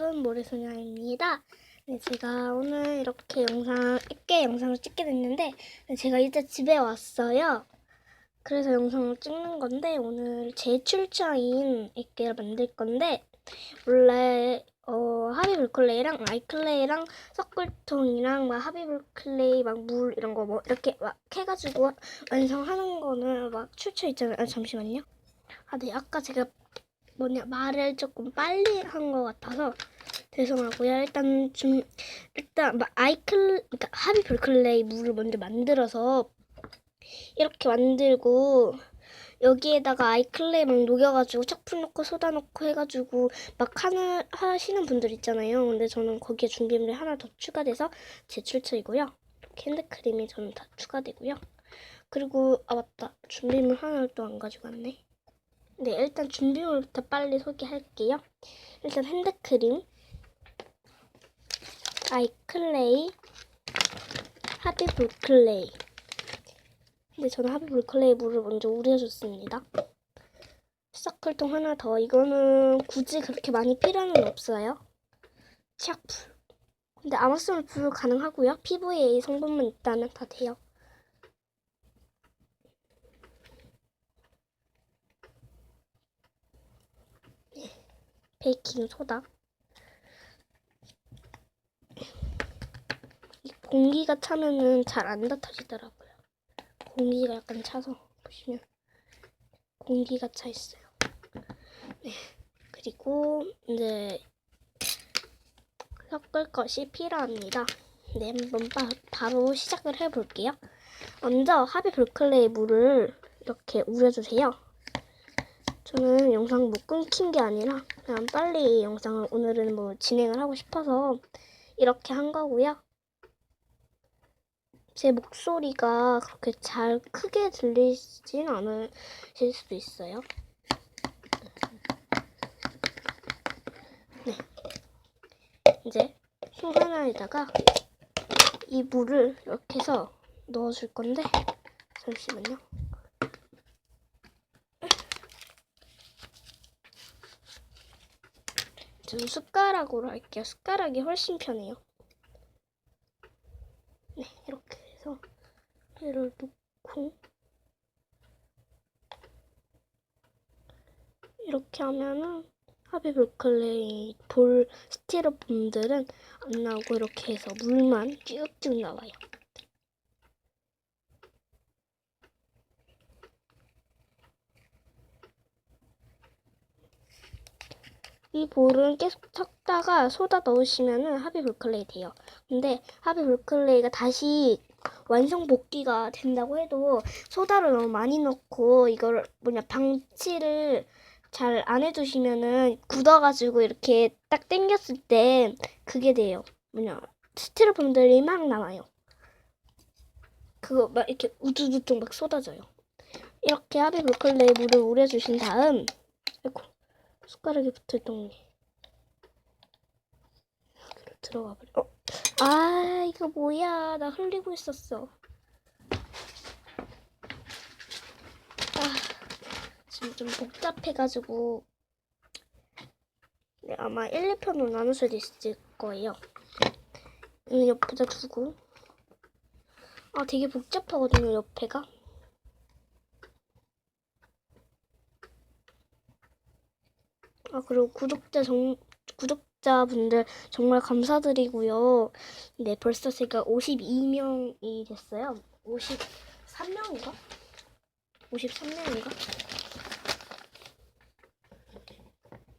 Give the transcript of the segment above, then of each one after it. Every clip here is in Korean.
예쁜 모래소녀입니다. 네, 제가 오늘 이렇게 영상, 액계 영상을 찍게 됐는데, 네, 제가 이제 집에 왔어요. 그래서 영상을 찍는 건데, 오늘 제 출처인 액계를 만들 건데, 원래, 어, 하비블클레이랑 아이클레이랑 서클통이랑 막 하비블클레이 막 물 이런 거 뭐 이렇게 막 해가지고 완성하는 거는 막 출처 있잖아요. 아, 잠시만요. 아, 네. 아까 제가 뭐냐 말을 조금 빨리 한 것 같아서 죄송하고요. 일단 좀 일단 막 아이클 그러니까 하비 볼클레이 물을 먼저 만들어서 이렇게 만들고 여기에다가 아이클레이 막 녹여가지고 척풀 넣고 소다 넣고 해가지고 막 하는 하시는 분들 있잖아요. 근데 저는 거기에 준비물이 하나 더 추가돼서 제 출처이고요. 핸드크림이 저는 다 추가되고요. 그리고 아 맞다 준비물 하나를 또 안 가지고 왔네. 네, 일단 준비물부터 빨리 소개할게요. 일단 핸드크림, 아이클레이, 하비볼클레이. 근데 저는 하비볼클레이 물을 먼저 우려줬습니다. 서클통 하나 더. 이거는 굳이 그렇게 많이 필요는 없어요. 치약풀. 근데 불 가능하고요. 이 성분만 있다면 다 돼요. 베이킹 소다. 이 공기가 차면은 잘안 닿아지더라고요. 공기가 약간 차서 보시면 공기가 차 있어요. 네. 그리고 이제 섞을 것이 필요합니다. 네, 한번 바, 바로 시작을 해볼게요. 먼저 하비 볼클레이 물을 이렇게 우려주세요. 저는 영상 못 끊긴 게 아니라 그냥 빨리 영상을 오늘은 뭐 진행을 하고 싶어서 이렇게 한 거고요. 제 목소리가 그렇게 잘 크게 들리진 않으실 수도 있어요. 네. 이제 속 하나에다가 이 물을 이렇게 해서 넣어줄 건데 잠시만요. 저는 숟가락으로 할게요. 숟가락이 훨씬 편해요. 네, 이렇게 해서 얘를 놓고 이렇게 하면은 하비 볼클레이 볼 스티로폼들은 안 나오고 이렇게 해서 물만 쭉쭉 나와요. 이 볼은 계속 섞다가 소다 넣으시면은 하비 볼클레이 돼요. 근데 하비 볼클레이가 다시 완성 복귀가 된다고 해도 소다를 너무 많이 넣고 이걸 뭐냐 방치를 잘 안 해두시면은 굳어가지고 이렇게 딱 당겼을 때 그게 돼요. 뭐냐 스티로폼들이 막 나와요. 그거 막 이렇게 우두두둑 막 쏟아져요. 이렇게 하비 볼클레이 물을 우려주신 다음 숟가락에 붙어있던 게 들어가 버려. 어? 아 이거 뭐야? 나 흘리고 있었어. 아 지금 좀 복잡해가지고 네, 아마 1, 2편으로 나눌 수도 있을 거예요. 이 옆에다 두고 아 되게 복잡하거든요 옆에가. 아 그리고 구독자 정 구독자분들 정말 감사드리고요. 네 벌써 제가 52명이 됐어요. 53명인가? 53명인가?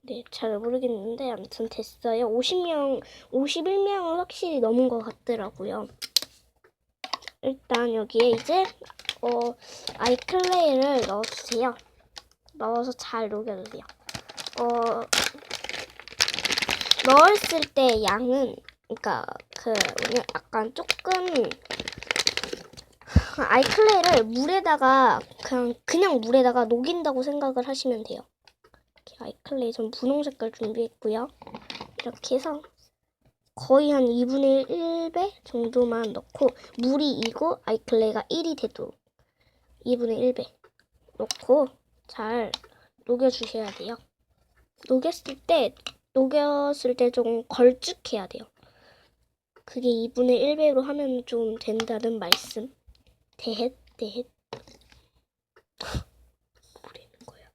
네, 잘 모르겠는데 아무튼 됐어요. 50명, 51명은 확실히 넘은 것 같더라고요. 일단 여기에 이제 어 아이클레이를 넣어주세요. 넣어서 잘 녹여주세요. 어, 넣었을 때 양은, 그니까, 그, 뭐냐, 약간 조금, 아이클레이를 물에다가, 그냥, 그냥 물에다가 녹인다고 생각을 하시면 돼요. 이렇게 아이클레이 전 분홍 색깔 준비했고요. 이렇게 해서, 거의 한 2분의 1배 정도만 넣고, 물이 2고, 아이클레이가 1이 되도록, 2분의 1배 넣고, 잘 녹여주셔야 돼요. 녹였을 때 녹였을 때 조금 걸쭉해야 돼요. 그게 2분의 1배로 하면 좀 된다는 말씀. 대헷, 대헷. 뭐라는 거야.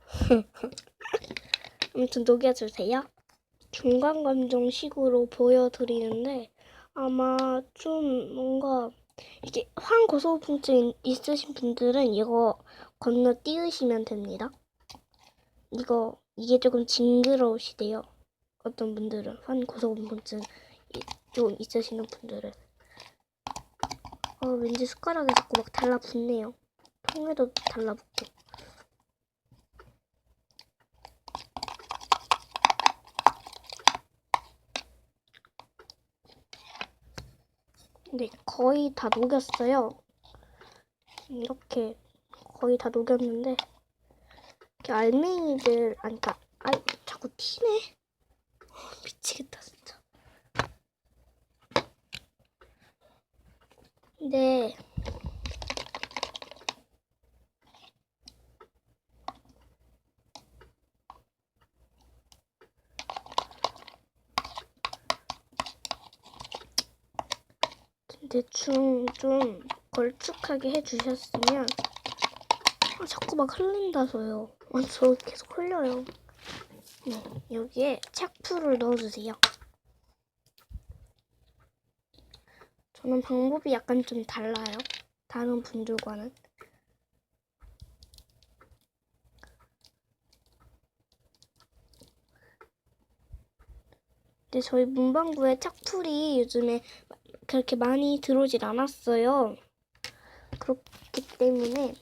아무튼 녹여주세요. 중간 감정식으로 보여드리는데 아마 좀 뭔가 이게 황고소공증 있으신 분들은 이거 건너뛰으시면 됩니다. 이거 이게 조금 징그러우시대요. 어떤 분들은 황고소공증 이- 좀 있으시는 분들은 어 왠지 숟가락에 자꾸 막 달라붙네요. 통에도 달라붙고. 네, 거의 다 녹였어요. 이렇게 거의 다 녹였는데 알맹이들 아니 그니까 아 자꾸 튀네. 어, 미치겠다 진짜. 네. 대충 좀 걸쭉하게 해주셨으면 아, 자꾸 막 흘린다서요. 아, 저 계속 흘려요. 네, 여기에 착풀을 넣어주세요. 저는 방법이 약간 좀 달라요. 다른 분들과는. 근데 저희 문방구에 착풀이 요즘에 그렇게 많이 들어오질 않았어요. 그렇기 때문에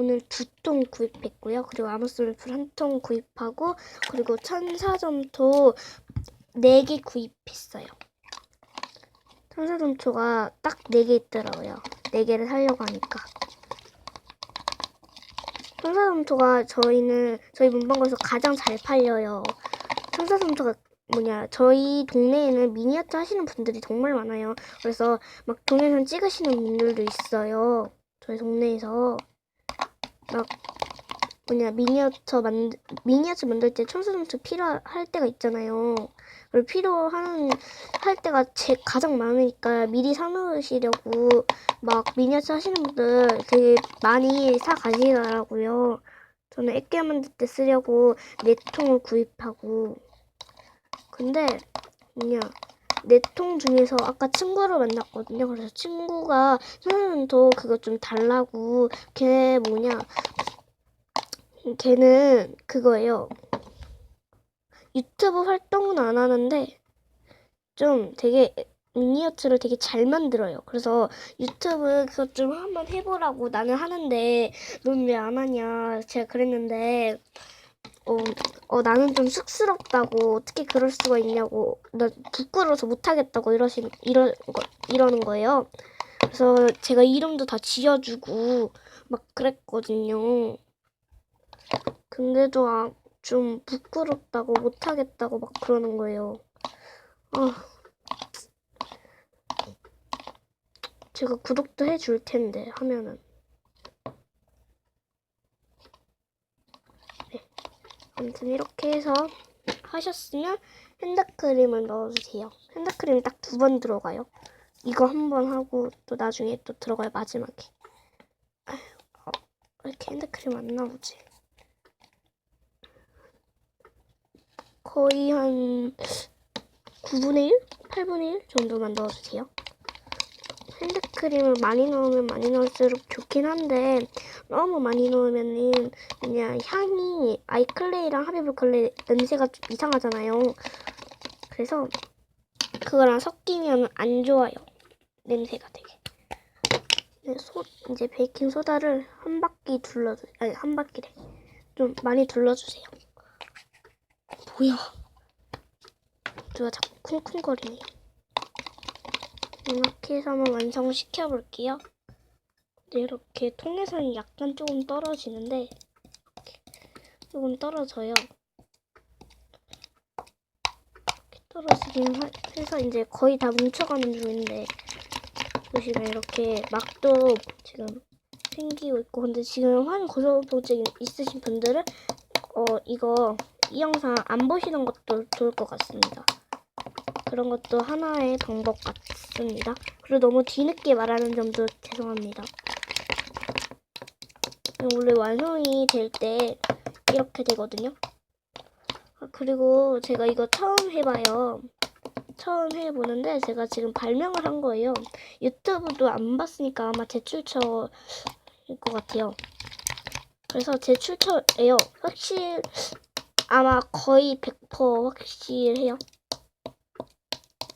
오늘 두 통 구입했고요. 그리고 아모스밀풀 한 통 구입하고 그리고 천사점토 네 개 구입했어요. 천사점토가 딱 네 개 있더라고요. 네 개를 사려고 하니까. 천사점토가 저희는 저희 문방구에서 가장 잘 팔려요. 천사점토가 뭐냐 저희 동네에는 미니어처 하시는 분들이 정말 많아요. 그래서 막 동영상 찍으시는 분들도 있어요. 저희 동네에서 막 뭐냐 미니어처 만 미니어처 만들 때 천사점토 필요할 때가 있잖아요. 그리고 필요하는 할 때가 제 가장 많으니까 미리 사놓으시려고 막 미니어처 하시는 분들 되게 많이 사 가시더라고요. 저는 액괴 만들 때 쓰려고 네 통을 구입하고 근데 뭐냐 네 통 중에서 아까 친구를 만났거든요. 그래서 친구가 선생님도 그거 좀 달라고 걔 뭐냐 걔는 그거예요. 유튜브 활동은 안 하는데 좀 되게 미니어처를 되게 잘 만들어요. 그래서 유튜브 그것 좀 한번 해보라고 나는 하는데 넌 왜 안 하냐 제가 그랬는데 어, 어, 나는 좀 쑥스럽다고 어떻게 그럴 수가 있냐고 나 부끄러워서 못하겠다고 이러신 이러 거, 이러는 거예요. 그래서 제가 이름도 다 지어주고 막 그랬거든요. 근데도 아, 좀 부끄럽다고 못하겠다고 막 그러는 거예요. 아, 제가 구독도 해줄 텐데 하면은. 아무튼 이렇게 해서 하셨으면 핸드크림을 넣어주세요. 핸드크림이 딱 두 번 들어가요. 이거 한 번 하고 또 나중에 또 들어가요 마지막에. 어, 왜 이렇게 핸드크림 안 나오지? 거의 한 9분의 1? 8분의 1 정도만 넣어주세요. 핸드크림을 많이 넣으면 많이 넣을수록 좋긴 한데 너무 많이 넣으면은 그냥 향이 아이클레이랑 하비브 클레이 냄새가 좀 이상하잖아요. 그래서 그거랑 섞이면 안 좋아요. 냄새가 되게. 네, 소, 이제 베이킹 소다를 한 바퀴 둘러주, 아니 한 바퀴래. 좀 많이 둘러주세요. 뭐야? 누가 자꾸 쿵쿵거리네. 이렇게 해서 한번 완성을 시켜 볼게요. 네, 이렇게 통에서는 약간 조금 떨어지는데 조금 떨어져요. 이렇게 떨어지긴 하- 해서 이제 거의 다 뭉쳐가는 중인데 보시면 이렇게 막도 지금 생기고 있고 근데 지금 환 고소증 있으신 분들은 어 이거 이 영상 안 보시는 것도 좋을 것 같습니다. 그런 것도 하나의 방법 같습니다. 그리고 너무 뒤늦게 말하는 점도 죄송합니다. 원래 완성이 될 때 이렇게 되거든요. 아, 그리고 제가 이거 처음 해봐요. 처음 해보는데 제가 지금 발명을 한 거예요. 유튜브도 안 봤으니까 아마 제 출처일 것 같아요. 그래서 제 출처예요. 확실 아마 거의 100% 확실해요.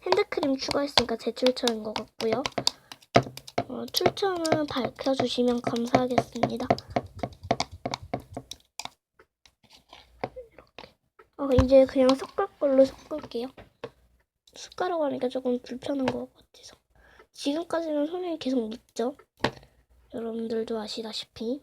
핸드크림 추가했으니까 제 출처인 것 같고요. 어, 출처는 밝혀주시면 감사하겠습니다. 어, 이제 그냥 섞을 걸로 섞을게요. 숟가락 하니까 조금 불편한 것 같아서. 지금까지는 손이 계속 묻죠? 여러분들도 아시다시피.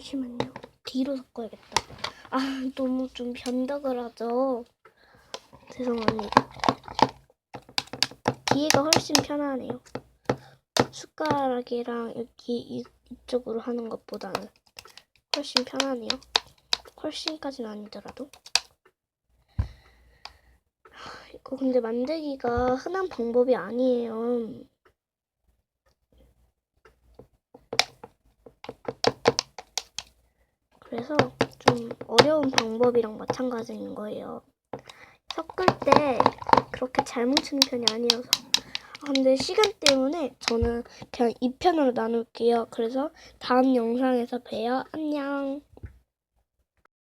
잠시만요. 뒤로 섞어야겠다. 아, 너무 좀 변덕을 하죠. 죄송합니다. 뒤에가 훨씬 편하네요. 숟가락이랑 여기 이, 이쪽으로 하는 것보다는 훨씬 편하네요. 훨씬까지는 아니더라도. 하, 이거 근데 만들기가 흔한 방법이 아니에요. 그래서 좀 어려운 방법이랑 마찬가지인 거예요. 섞을 때 그렇게 잘 뭉치는 편이 아니어서. 아, 근데 시간 때문에 저는 그냥 2편으로 나눌게요. 그래서 다음 영상에서 봬요. 안녕.